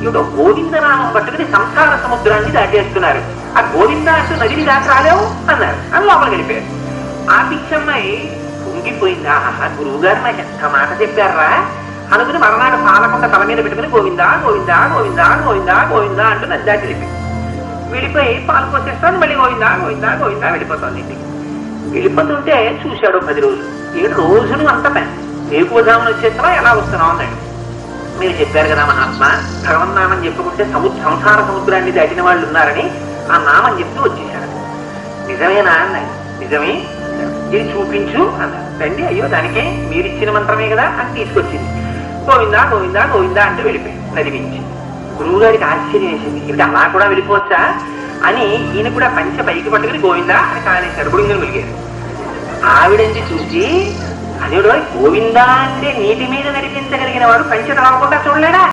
ఇవిడ గోవిందనామం పట్టుకుని సంసార సముద్రాన్ని దాటేస్తున్నారు. ఆ గోవిందాసు అంటూ నదిని దాటి రాలేవు అన్నారు. అని లోపలికి వెళ్ళిపోయారు ఆ పిచ్చమ్మాయి పొంగిపోయింది ఆహా గురువు గారు నాకు ఎంత మాట చెప్పారా అనుకుని మరనాడు పాలకొండ తల మీద పెట్టుకుని గోవిందా గోవిందా గోవిందా గోవిందా గోవిందా అంటూ నది దాటి వెళ్ళిపోయింది. వెళ్ళిపోయి పాలు పోసేస్తాను మళ్ళీ గోవిందా గోవిందా గోవిందా వెళ్ళిపోతుంది ఇంటికి. వెళ్ళిపోతుంటే చూశాడు పది రోజులు. ఏడు రోజులు అంత పని. ఏకువజామున వచ్చేస్తావా ఎలా వస్తున్నావు అన్నాడు. మీరు చెప్పారు కదా మహాత్మ భగవన్నామం చెప్పుకుంటే సము సంసార సముద్రాన్ని దాటిన వాళ్ళు ఉన్నారని ఆ నామం చెప్తూ వచ్చేసాడు నిజమేనా అన్నాడు నిజమే? ఇది చూపించు అన్నాడు రండి అయ్యో దానికే మీరిచ్చిన మంత్రమే కదా అని తీసుకొచ్చింది. గోవిందా గోవిందా గోవిందా అంటే వెళ్ళిపోయింది నదివించి గురువు గారికి ఆశ్చర్యం వేసింది. ఇది అలా కూడా వెళ్ళిపోవచ్చా? అని ఈయన కూడా పంచ పైకి పట్టుకుని గోవిందా అని కానేశాడు బుడింగులు వెలిగారు ఆవిడంది చూసి అదేడో గోవిందా అంటే నీటి మీద నడిపించగలిగిన వాడు కంచె రాకుండా చూడలేడా?